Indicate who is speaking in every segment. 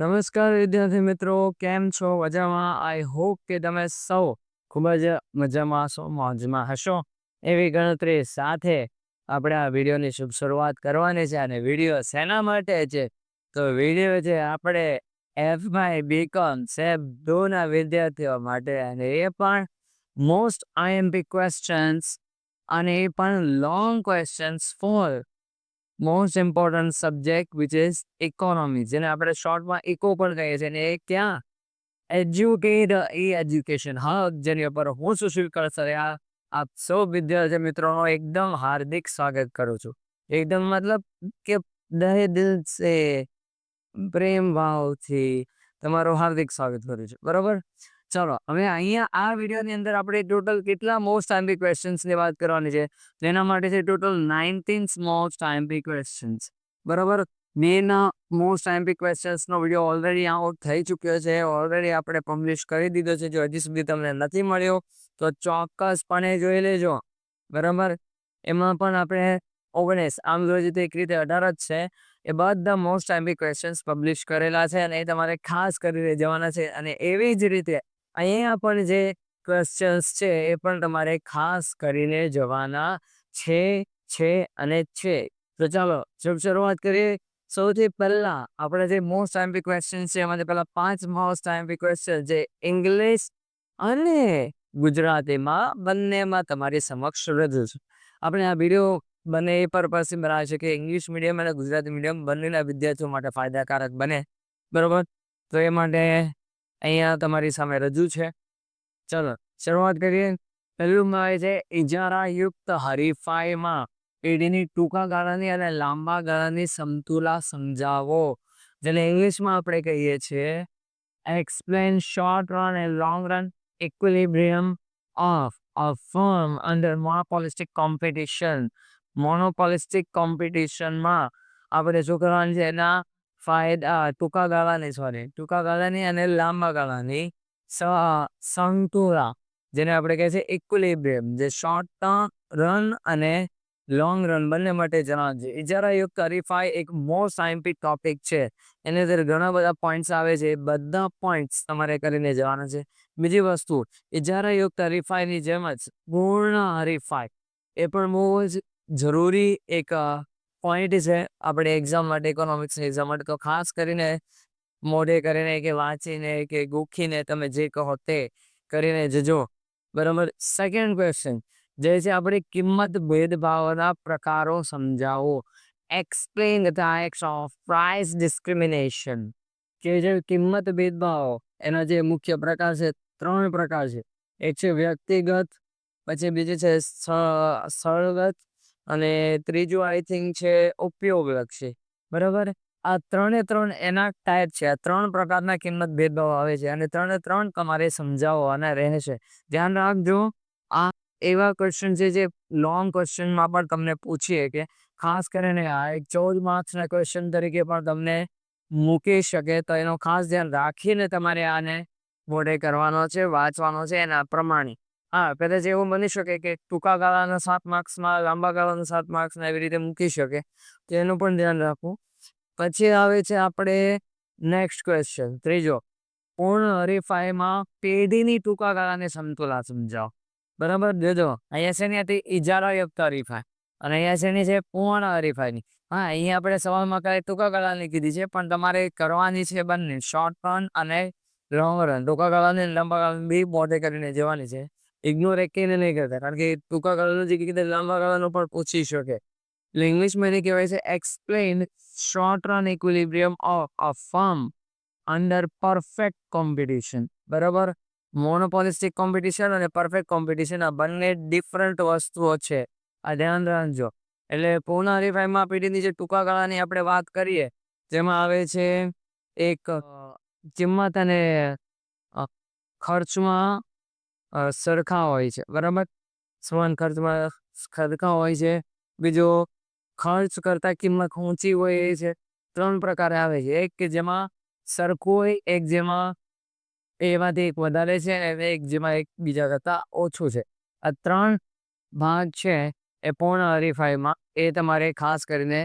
Speaker 1: નમસ્કાર વિદ્યાર્થી મિત્રો, કેમ છો? મજામાં? આઈ હોપ કે તમે સૌ ખૂબ જ મજામાં હશો, મોજમાં હશો. એવી ગણતરી સાથે આપણે આ વિડીયોની શુભ શરૂઆત કરવાની છે અને વીડિયો શેના માટે છે? તો વીડિયો છે આપણે એફ બાય બીકોમ સેફ ડોના વિદ્યાર્થીઓ માટે અને એ પણ મોસ્ટ આઈએમપી ક્વેશ્ચન્સ અને એ પણ long questions for most important subject which is economy જેને આપણે શોર્ટમાં ઇકો પણ કહીએ છીએ. અને એ ક્યાં? એજ્યુકેટ એ એજ્યુકેશન હા જેની ઉપર હું સુશીલ કળસરિયા આપ સૌ વિદ્યાર્થી મિત્રોનો એકદમ હાર્દિક સ્વાગત કરું છું. એકદમ મતલબ કે દહે દિલ સે, પ્રેમ ભાવથી તમારું હાર્દિક સ્વાગત કરું છું. બરોબર? ચલો, હવે અહીંયા આ વિડીયોની અંદર આપણે ટોટલ કેટલા મોસ્ટ આઈમ્પી ક્વેશ્ચન્સની વાત કરવાની છે? તેના માટે છે total nineteen most IMP questions બરાબર? મેના મોસ્ટ આઈમ્પી ક્વેશ્ચન્સનો વીડિયો ઓલરેડી આઉટ થઈ ચૂક્યો છે. ઓલરેડી આપણે પબ્લિશ કરી દીધો છે, જો હજી સુધી તમને નથી મળ્યો, તો ચોક્કસપણે જોઈ લેજો. બરાબર? એમાં પણ આપણે ઓગણીસ, આમ જોઈએ તો એક રીતે અઢાર જ છે. એ બધા મોસ્ટ આઈમ્પી ક્વેશ્ચન્સ પબ્લિશ કરેલા છે અને એ તમારે ખાસ કરી જવાના છે. અને એવી જ રીતે અહીંયા પણ જે ક્વેશ્ચન્સ છે, એ પણ તમારે ખાસ કરીને જવાના છે છે અને છે. તો ચાલો, જો શરૂઆત કરીએ. સૌથી પહેલા આપણે જે મોસ્ટ આઈમ્પી ક્વેશ્ચન છે, એમાંથી પહેલા પાંચ મોસ્ટ આઈમ્પી ક્વેશ્ચન જે ઇંગ્લિશ અને ગુજરાતીમાં બંનેમાં તમારી સમક્ષ રજૂ છે. આપણે આ વીડિયો બંને એ પર્પઝથી બનાવે છે કે ઇંગ્લિશ મીડિયમ અને ગુજરાતી મીડિયમ બંનેના વિદ્યાર્થીઓ માટે ફાયદાકારક બને. બરાબર? તો એ માટે અહીંયા તમારી સામે રજૂ છે. ચલો, શરૂઆત કરીએ. પહેલું આવે છે, ઇજારાયુક્ત હરીફાઈમાં પેઢીની ટૂંકા ગાળાની અને લાંબા ગાળાની સમતુલા સમજાવો, જેને ઇંગ્લિશમાં આપણે કહીએ છીએ explain short run and long run equilibrium of a firm under monopolistic competition monopolistic કોમ્પિટિશનમાં આપણે શું કરવાનું છે, એના ફાયદા ટૂંકા ગાળાની સોરી ટૂંકા ગાળાની અને લાંબા ગાળાની સંતુલા જેને આપણે કહે છે ઇક્વિલિબ્રિયમ જે શોર્ટ રન અને લોંગ રન બંને માટે જણાવે છે. ઇજારાયુક્ત હરીફાઈ એક મોસ્ટ સાયન્ટિફિક ટોપિક છે. એની અંદર ઘણા બધા પોઈન્ટ્સ આવે છે. બધા પોઈન્ટ્સ તમારે કરીને જવાના છે. બીજી વસ્તુ, ઇજારાયુક્ત હરીફાઈની જેમ જ પૂર્ણ હરીફાઈ, એ પણ બહુ જ જરૂરી એક પોઈન્ટ છે. આપણે એક્ઝામ માટે ઇકોનોમિક્સની એક્ઝામ માટે તો ખાસ કરીને મોઢે કરીને કે વાંચીને કે ગોખીને તમે જે કહો તે કરીને જજો. બરાબર? સેકન્ડ ક્વેશ્ચન જે છે આપણે કિંમત ભેદભાવના પ્રકારો સમજાવો. Explain the types of price discrimination કે જે કિંમત ભેદભાવ, એના જે મુખ્ય પ્રકાર છે, ત્રણ પ્રકાર છે. એક છે વ્યક્તિગત, પછી બીજું છે સ્થળગત અને ત્રીજું આઈ થિંક છે ઉપયોગલક્ષી. બરાબર? આ ત્રણે ત્રણ એના ટાઈપ છે. આ ત્રણ પ્રકારના કિંમત ભેદભાવ આવે છે અને ત્રણે ત્રણ તમારે સમજાવવાના રહેશે. ધ્યાન રાખજો, આ એવા ક્વેશ્ચન છે જે લોંગ ક્વેશ્ચનમાં પણ તમને પૂછીએ કે ખાસ કરીને આ એક ચૌદ માર્ક્સના ક્વેશ્ચન તરીકે પણ તમને મૂકી શકે તો એનો ખાસ ધ્યાન રાખીને તમારે આને મોઢે કરવાનો છે, વાંચવાનો છે એના પ્રમાણે. હા કદાચ એવું બની શકે કે ટૂંકા ગાળાના સાત માર્ક્સમાં લાંબા ગાળાના સાત માર્ક્સમાં એવી રીતે મૂકી શકે, તો એનું પણ ધ્યાન રાખવું. પછી આવે છે આપણે નેક્સ્ટ ક્વેશ્ચન ત્રીજો. પૂર્ણ હરીફાઈમાં પેઢીની ટૂંકા ગાળાની સમતુલા સમજાવો. બરાબર? જોજો, અહીંયા છે ને હતી ઇજારાયુક્ત હરીફાઈ, અને અહીંયા છે ને છે પૂર્ણ હરીફાઈની. હા, અહીંયા આપણે સવાલમાં કઈ ટૂંકા ગાળાની કીધી છે, પણ તમારે કરવાની છે બંને શોર્ટ રન અને લોંગ રન ટૂંકા ગાળાની લાંબા ગાળાની બી મોઢે કરીને જવાની છે. ઇગ્નોર એકેને નહીં કરતા, કારણ કે ટૂંકા ગાળાનું જે કીધે લાંબા ગાળાનું પણ પૂછી શકે. એટલે ઇંગ્લિશમાં એને કહેવાય છે explain short run equilibrium of a firm under perfect competition બરાબર? મોનોપોલિસ્ટિક કોમ્પિટિશન અને પરફેક્ટ કોમ્પિટિશન આ બંને ડિફરન્ટ વસ્તુઓ છે. આ ધ્યાન રાખજો. એટલે પૂર્ણ હરીફાઈમાં પીઢીની જે ટૂંકા ગાળાની આપણે વાત કરીએ, જેમાં આવે છે એક કિંમત અને ખર્ચમાં સરખા હોય છે. બરાબર? સમાન ખર્ચમાં સરખા હોય છે. બીજો ખર્ચ કરતાં કિંમત ઊંચી હોય એ છે. ત્રણ પ્રકારે આવે છે. એક કે જેમાં સરખું હોય, એક જેમાં એમાંથી એક વધારે છે અને એક જેમાં એક બીજા કરતાં ઓછું છે. આ ત્રણ ભાગ છે એ પૂર્ણ હરીફાઈમાં. એ તમારે ખાસ કરીને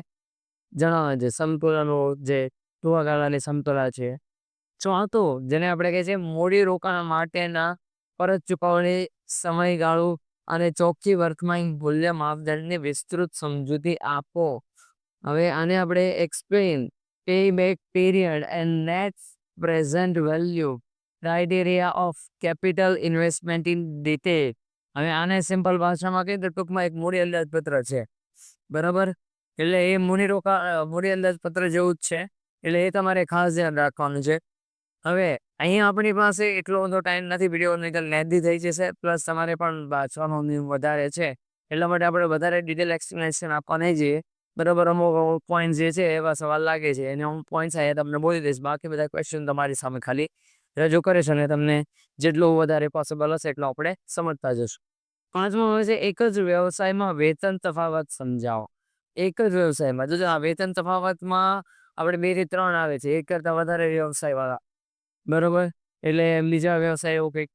Speaker 1: જણાવવા છે. સમતુલાનું જે ટૂંકા ગાળાની સમતુલા છે. ચોથું જેને આપણે કહીએ છીએ, મૂડી રોકાણ માટેના પરત ચૂકવણી, સમયગાળો અને ચોખ્ખી વર્તમાન મૂલ્ય માપદંડની વિસ્તૃત સમજૂતી આપો. હવે આને આપણે explain payback period and net present value criteria of capital investment in detail હવે આને સિમ્પલ ભાષામાં કહીએ તો ટૂંકમાં એક મૂડી અંદાજપત્ર છે. બરાબર? એટલે એ મૂડી રોકા મૂડી અંદાજપત્ર જેવું જ છે. એટલે એ તમારે ખાસ ધ્યાન રાખવાનું છે. હવે અહીંયા આપણી પાસે એટલો બધો ટાઈમ નથી વીડિયો નહીં તો લેન્ધી થઈ જશે પ્લસ તમારે પણ વાંચવાનો વધારે છે. એટલા માટે આપણે વધારે ડિટેલ એક્સપ્લેનેશન આપવા નહીં જઈએ. બરાબર, અમુક અમુક પોઈન્ટ જે છે, એવા સવાલ લાગે છે. એને હું પોઈન્ટ્સ અહીંયા તમને બોલી દઈશ. બાકી બધા ક્વેશ્ચન તમારી સામે ખાલી રજૂ કરે છે અને તમને જેટલું વધારે પોસિબલ હશે એટલું આપણે સમજતા જશું. પાંચમો હોય છે, એક જ વ્યવસાયમાં વેતન તફાવત સમજાવો. એક જ વ્યવસાયમાં, જો આ વેતન તફાવતમાં આપણે બેથી ત્રણ આવે છે એક કરતાં વધારે વ્યવસાય વાળા બરોબર? એટલે બીજા વ્યવસાય એવું કંઈક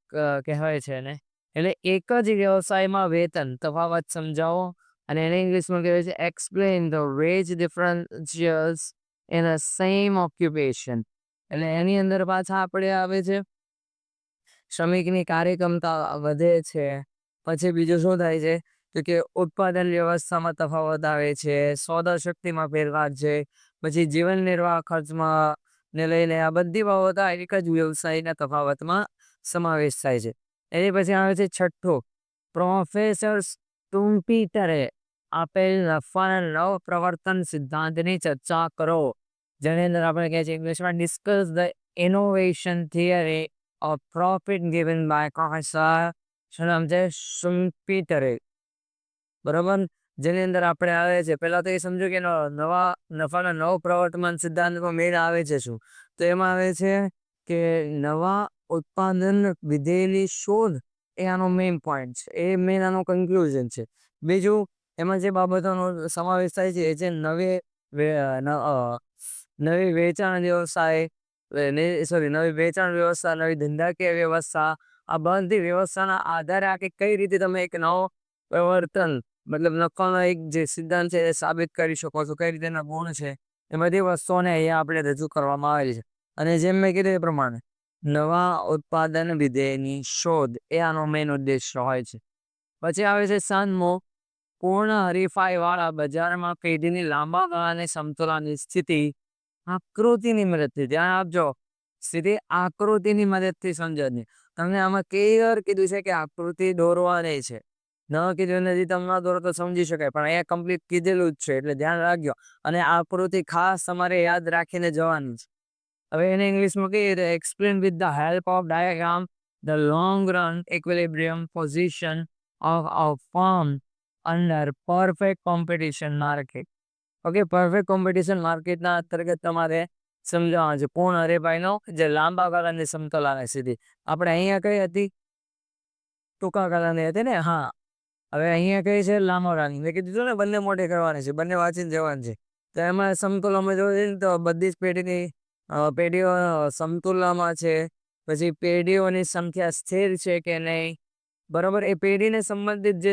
Speaker 1: કહેવાય છે એને. એટલે એક જ વ્યવસાયમાં વેતન, તફાવત સમજાવો. અને એને ઇંગ્લિશમાં કહેવાય છે explain the wage differentials in a same occupation એટલે એની અંદર પાછા આપણે આવે છે, શ્રમિકની કાર્યક્ષમતા વધે છે. પછી બીજું શું થાય છે? તો કે ઉત્પાદન વ્યવસ્થામાં તફાવત આવે છે સોદા શક્તિમાં ફેરફાર છે. પછી જીવન નિર્વાહ ખર્ચમાં ને લઈને આ બધી બાબતો એક જ વ્યવસાયના તફાવતમાં સમાવેશ થાય છે. એની પછી આવે છે છઠ્ઠો. પ્રોફેસર સ્ટુમ્પીટરે આપેલ નફાના નવ પ્રવર્તન સિદ્ધાંતની ચર્ચા કરો. જેની અંદર આપણે કહે છે ઇંગ્લિશમાં discuss the innovation theory of profit given by professor શું નામ છે સ્ટુમ્પીટરે બરાબર? જેની અંદર આપણે આવે છે. પહેલાં તો એ સમજો કે નવા, નફાના નવ પ્રવર્તમાન સિદ્ધાંતમાં મેળ આવે છે શું? તો એમાં આવે છે કે નવા ઉત્પાદન વિધેયની શોધ એ આનો મેઇન પોઈન્ટ છે. એ મેઇન આનો કન્ક્લુઝન છે. બીજું, એમાં જે બાબતોનો સમાવેશ થાય છે એ છે નવી નવી વેચાણ વ્યવસાય સોરી નવી વેચાણ વ્યવસ્થા, નવી ધંધાકીય વ્યવસ્થા. આ બધી વ્યવસ્થાના આધારે આ કે કઈ રીતે તમે એક નવો પ્રવર્તન મતલબ નફાનો એક જે સિદ્ધાંત છે એ સાબિત કરી શકો છો કઈ રીતેના ગુણ છે એ બધી વસ્તુઓને અહીંયા આપણે રજૂ કરવામાં આવેલી છે. અને જેમ મેં કીધું એ પ્રમાણે, નવા ઉત્પાદન વિધેયની શોધ એ આનો મેઇન ઉદ્દેશ્ય હોય છે. પછી આવે છે સાતમો પૂર્ણ હરીફાઈવાળા બજારમાં પેઢીની લાંબા ગાળાની સમતુલાની સ્થિતિ, આકૃતિની મદદથી. ધ્યાન આપજો, સ્થિતિ આકૃતિની મદદથી સમજવાની. તમને આમાં ક્લિયર કીધું છે કે આકૃતિ દોરવાની છે. ન કીધું નથી તમને દોરો તો સમજી શકાય, પણ અહીંયા કમ્પ્લીટ કીધેલું જ છે, એટલે ધ્યાન રાખજો. અને આ પ્રવૃત્તિ ખાસ તમારે યાદ રાખીને જવાની છે. હવે એને ઇંગ્લિશમાં કહીએ તો explain with the help of diagram the long run equilibrium position of a firm under perfect competition market okay perfect competition માર્કેટના અંતર્ગત તમારે સમજાવવાનું છે પૂર્ણ હરેભાઈનો જે લાંબા ગાળાની સમતોલાની સ્થિતિ આપણે અહીંયા કઈ હતી? ટૂંકા ગાળાની હતી ને? હા. હવે અહીંયા કઈ છે ગાળાની. મેં કીધું ને, બંને મોટે કરવાની છે, બંને વાંચીને જવાની છે. તો એમાં સમતુલ અમે જોઈએ ને, તો બધી જ પેઢીની પેઢીઓ સમતુલામાં છે, પછી પેઢીઓની સંખ્યા સ્થિર છે કે નહીં? બરાબર, એ પેઢીને સંબંધિત જે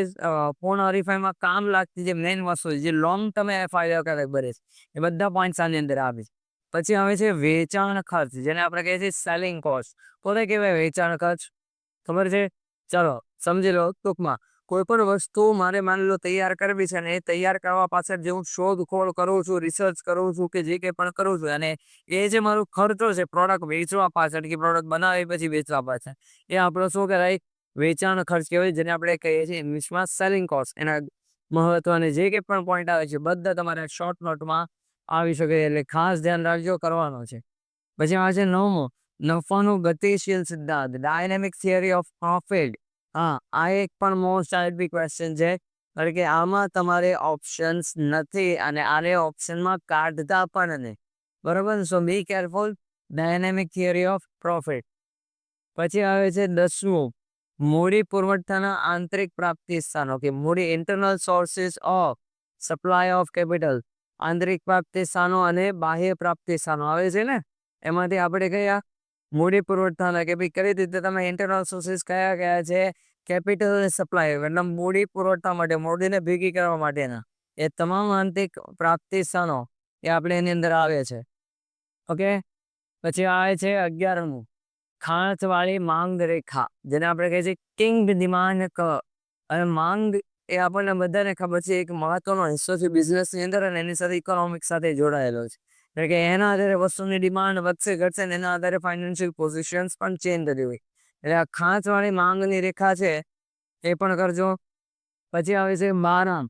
Speaker 1: પૂર્ણ હરીફાઈમાં કામ લાગતી જે મેઇન વસ્તુ છે, જે લોંગ ટર્મ ફાયદાકારક બને છે. એ બધા પોઈન્ટ્સ આની અંદર આવે છે. પછી આવે છે વેચાણ ખર્ચ, જેને આપણે કહીએ છીએ સેલિંગ કોસ્ટ કોને કહેવાય વેચાણ ખર્ચ? ખબર છે? ચાલો, સમજી લો ટૂંકમાં. કોઈ પણ વસ્તુ મારે માની લો તૈયાર કરવી છે અને એ તૈયાર કરવા પાછળ જે હું શોધખોળ કરું છું રિસર્ચ કરું છું કે જે કંઈ પણ કરું છું અને એ જે મારો ખર્ચો છે પ્રોડક્ટ વેચવા પાછળ કે પ્રોડક્ટ બનાવી પછી વેચવા પાછળ, એ આપણો શું કહેવાય? વેચાણ ખર્ચ કહેવાય જેને આપણે કહીએ છીએ ઇંગ્લિશમાં સેલિંગ કોસ્ટ એના મહત્વને જે કંઈ પણ પોઈન્ટ આવે છે બધા તમારે શોર્ટ નોટમાં આવી શકે એટલે ખાસ ધ્યાન રાખજો કરવાનો છે. પછી આવે છે નવમો, નફાનું ગતિશીલ સિદ્ધાંત ડાયનેમિક થિયરી ઓફ પ્રોફિટ હા, આ એક પણ મોસ્ટ આઈપી ક્વેશ્ચન છે. કારણ કે આમાં તમારે ઓપ્શન્સ નથી અને આને ઓપ્શનમાં કાઢતા પણ નહીં. બરોબર? So be careful dynamic theory of profit પછી આવે છે દસમું. મૂડી પુરવઠાના આંતરિક પ્રાપ્તિ સ્થાનો કે મૂડી internal sources of supply of capital આંતરિક પ્રાપ્તિ સ્થાનો અને બાહ્ય પ્રાપ્તિ સ્થાનો. આવે છે ને? એમાંથી આપણે કયા? મૂડી પુરવઠાના કે ભાઈ કઈ રીતે તમે ઇન્ટરનલ સોર્સિસ કયા કયા છે? કેપિટલ સપ્લાય એટલે મૂડી પુરવઠા માટે, મૂડીને ભેગી કરવા માટેના. એ તમામ આંતરિક પ્રાપ્તિ સ્થાનો એ આપણે એની અંદર આવે છે. ઓકે? પછી આવે છે અગિયારમું. ખાંચવાળી માંગ રેખા, જેને આપણે કહીએ છીએ કિંગ ડિમાન્ડ ક. અને માંગ એ આપણને બધાને ખબર છે એક મહત્વનો હિસ્સો છે બિઝનેસની અંદર અને એની સાથે ઇકોનોમિક સાથે જોડાયેલો છે. એટલે કે એના આધારે વસ્તુની ડિમાન્ડ વધશે, ઘટશે અને એના આધારે ફાઇનાન્શિયલ પોઝિશન્સ પણ ચેન્જ થતી હોય. એટલે આ ખાંચવાળી માંગની રેખા છે, એ પણ કરજો. પછી આવે છે બારામ.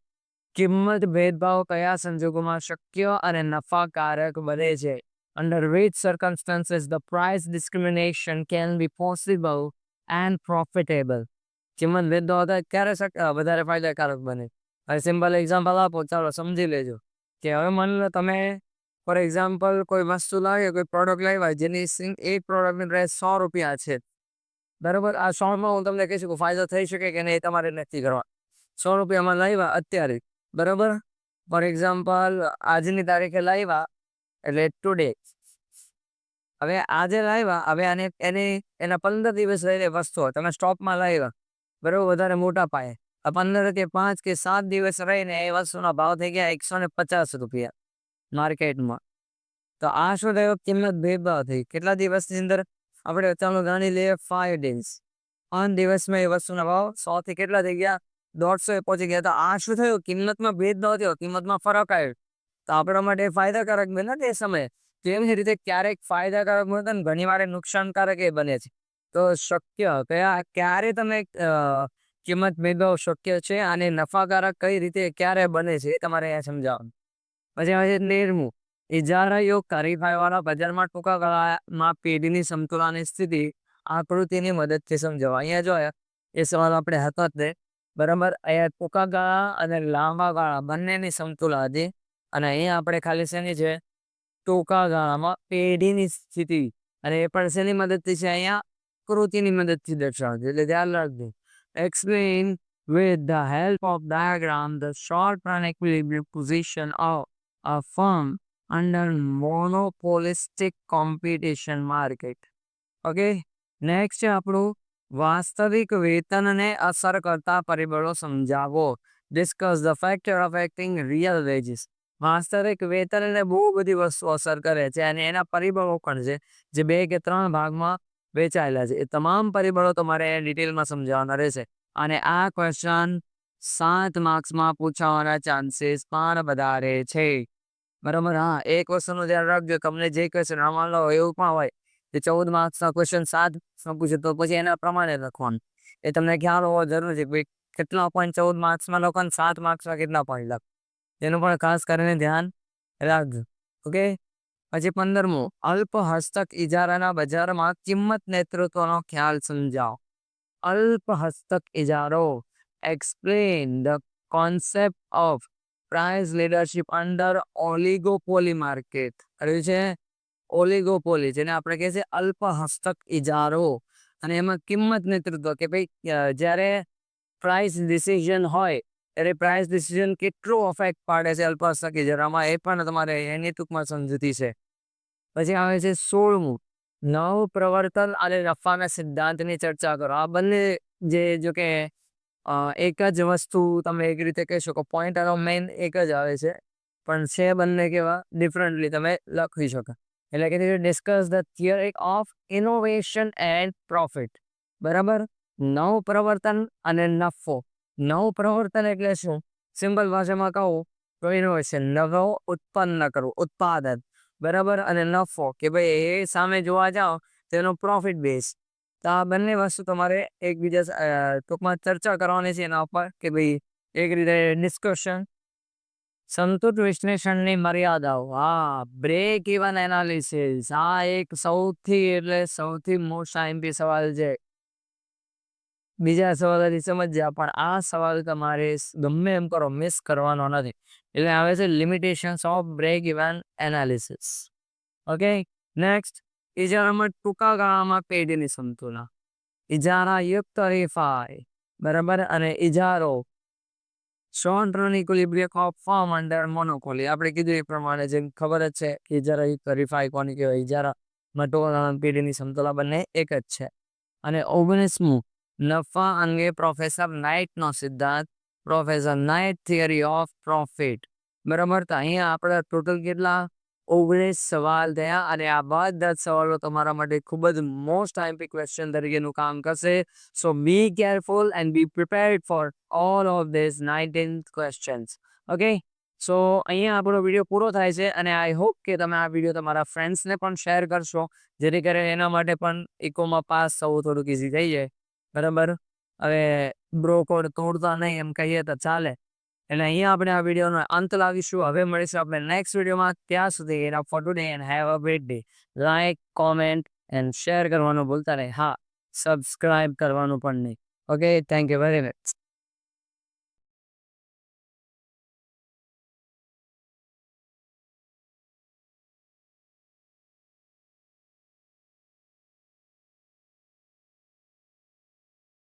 Speaker 1: કિંમત ભેદભાવ કયા સંજોગોમાં શક્ય અને નફાકારક બને છે? Under which circumstances the price discrimination can be possible and profitable કિંમત ભેદભાવ થાય ક્યારે વધારે ફાયદાકારક બને? હવે સિમ્પલ એક્ઝામ્પલ આપો, ચાલો સમજી લેજો. કે હવે માની લો તમે ફોર એક્ઝામ્પલ કોઈ વસ્તુ લાવી કોઈ પ્રોડક્ટ લાવ્યા, જેની એક પ્રોડક્ટની પ્રાઇસ સો રૂપિયા છે. બરાબર? આ સોમાં હું તમને કહી શકું, ફાયદો થઈ શકે કે નહીં તમારે નક્કી કરવા. સો રૂપિયામાં લાવ્યા અત્યારે, બરાબર? ફોર એક્ઝામ્પલ આજની તારીખે લાવ્યા એટલે ટુડે હવે આજે લાવ્યા હવે આને, એની, એના પંદર દિવસ રહીને વસ્તુઓ તમે સ્ટોકમાં લાવ્યા બરાબર? વધારે મોટા પાયે. આ પંદર કે પાંચ કે સાત દિવસ રહીને એ વસ્તુના ભાવ થઈ ગયા એકસો ને પચાસ રૂપિયા માર્કેટમાં. તો આ શું થયો? કિંમત ભેદભાવ થઈ. કેટલા દિવસની અંદર આપણે ચાલો જાણી લઈએ ફાઈવ ડેઝ પાંચ દિવસમાં એ વસ્તુના ભાવ સો થી કેટલા થઈ ગયા? દોઢસો એ પહોંચી ગયા. તો આ શું થયું? કિંમતમાં ભેદભાવ થયો. કિંમતમાં ફરક આવ્યો. તો આપણા માટે ફાયદાકારક બને તે સમયે. તેવી રીતે ક્યારેક ફાયદાકારક બને ને ઘણી વાર નુકસાનકારક એ બને છે. તો શક્ય કયા? ક્યારે તમે કિંમત ભેદભાવ શક્ય છે? અને નફાકારક કઈ રીતે ક્યારે બને છે? એ તમારે અહીંયા સમજાવવાનું. પછી આવે છે તેરમું ઇજારાયોગ હરીફાઈવાળા બજારમાં ટૂંકા ગાળામાં પેઢીની સમતુલાની સ્થિતિ આકૃતિની મદદથી સમજાવવા અહીંયા જો એ સવાલ આપણે હતો જ બરાબર? અહીંયા ટૂંકા ગાળા અને લાંબા ગાળા બંનેની સમતુલા હતી અને અહીંયા આપણે ખાલી શેની છે? ટૂંકા ગાળામાં પેઢીની સ્થિતિ. અને એ પણ શેની મદદથી છે? અહીંયા આકૃતિની મદદથી દર્શાવશે એટલે ધ્યાન રાખજો. Explain with the help of diagram the short run equilibrium position of a firm under monopolistic competition market. Okay next છે આપણું વાસ્તવિક વેતનને અસર કરતા પરિબળો સમજાવો discuss the factor affecting real wages વાસ્તવિક વેતનને બહુ બધી વસ્તુ અસર કરે છે અને એના પરિબળો પણ છે જે બે કે ત્રણ ભાગમાં વેચાયેલા છે એ તમામ પરિબળો તમારે ડિટેલમાં સમજાવવાના રહેશે અને આ ક્વેશ્ચન સાત માર્ક્સમાં પૂછાવાના ચાન્સીસ પણ વધારે છે બરાબર, હા, એક વસ્તુનું ધ્યાન રાખજો, તમને જે ક્વેશ્ચન આમાં લો એવું પણ હોય. કે ચૌદ માર્ક્સના ક્વેશ્ચન સાત પૂછે તો પછી એના પ્રમાણે લખવાનું. એ તમને ખ્યાલ હોવો જરૂરી છે કેટલા પોઈન્ટ ચૌદ માર્ક્સમાં લખો અને સાત માર્ક્સમાં કેટલા પોઈન્ટ લખો. એનું પણ ખાસ કરીને ધ્યાન રાખજો, ઓકે? પછી પંદરમું અલ્પ હસ્તક ઇજારાના બજારમાં કિંમત નેતૃત્વનો ખ્યાલ સમજાવો. અલ્પ હસ્તક ઇજારો. Explain the concept of price leadership under oligopoly market કર્યું છે ઓલિગોપોલી જેને આપણે કહીએ છીએ અલ્પ હસ્તક ઇજારો અને એમાં કિંમત નેતૃત્વ કે ભાઈ જ્યારે પ્રાઇસ ડિસિઝન હોય, ત્યારે પ્રાઇસ ડિસિઝન કેટલું અફેક્ટ પાડે છે અલ્પ હસ્તક ઇજારામાં એ પણ તમારે એની ટૂંકમાં સમજૂતી છે. પછી આવે છે સોળમું. નવ પ્રવર્તન અને નફાના સિદ્ધાંતની ચર્ચા કરો. આ બંને જે, જો કે એક જ વસ્તુ તમે એક રીતે કહી શકો પોઈન્ટ આનો મેઇન એક જ આવે છે, પણ છે બંને કેવા? ડિફરન્ટલી તમે લખી શકો. એટલે કે discuss the theory of innovation and profit બરાબર? નવ પ્રવર્તન અને નફો. નવ પ્રવર્તન એટલે શું? સિમ્પલ ભાષામાં કહું તો ઇનોવેશન નવો ઉત્પન્ન કરવું, ઉત્પાદન. બરાબર? અને નફો, કે ભાઈ એ સામે જોવા જાઓ, તેનો પ્રોફિટ બેઝ તો આ બંને વસ્તુ તમારે એકબીજા ટૂંકમાં ચર્ચા કરવાની છે એના ઉપર કે ભાઈ એક રીતે ડિસ્કશન સંતુષ્ટ વિશ્લેષણની મર્યાદાઓ. હા બ્રેક ઇવન એનાલિસિસ આ એક સૌથી, એટલે સૌથી મોસ્ટ આઈમ્પી સવાલ છે. બીજા સવાલથી સમજ્યા, પણ આ સવાલ તમારે ગમે એમ કરો મિસ કરવાનો નથી. એટલે આવે છે limitations of break even analysis okay next ઇજારામાં ટૂંકા ગાળામાં પેઢીની સમતુલા ઇજારા યુક્ત હરીફાઈ બરાબર અને ઇજારો short run equilibrium of form under monopoly આપણે કીધું એ પ્રમાણે જેમ ખબર જ છે કે ઇજારા યુક્ત હરીફાઈ કોની કહેવાય ઇજારા ટૂંકા પેઢીની સમતુલા બંને એક જ છે અને ઓગણીસમું નફા અંગે પ્રોફેસર નાઇટનો સિદ્ધાંત professor Knight theory of profit બરાબર તો અહીંયા આપણે ટોટલ કેટલા ઓગણીસ સવાલ થયા અને આ બધા સવાલો તમારા માટે ખૂબ જ મોસ્ટ આઈમ્પી ક્વેશ્ચન તરીકેનું કામ કરશે. So be careful and be prepared for all of this nineteen questions okay so અહીંયા આપણો વીડિયો પૂરો થાય છે અને આઈ હોપ કે તમે આ વીડિયો તમારા ફ્રેન્ડ્સને પણ શેર કરશો, જેથી કરીને એના માટે પણ ઇકોમાં પાસ થવું થોડુંક ઇઝી થઈ જાય. બરાબર? હવે બ્રો કોડ તોડતા નહીં એમ કહીએ તો ચાલે. એટલે અહીંયા આપણે આ વિડીયોનો અંત લાવીશું. હવે મળીશું આપણે નેક્સ્ટ વિડીયોમાં. ત્યાં સુધી એના for today and have a great day like comment and share કરવાનું ભૂલતા નહીં. હા સબસ્ક્રાઇબ કરવાનું પણ નહીં. Okay thank you very much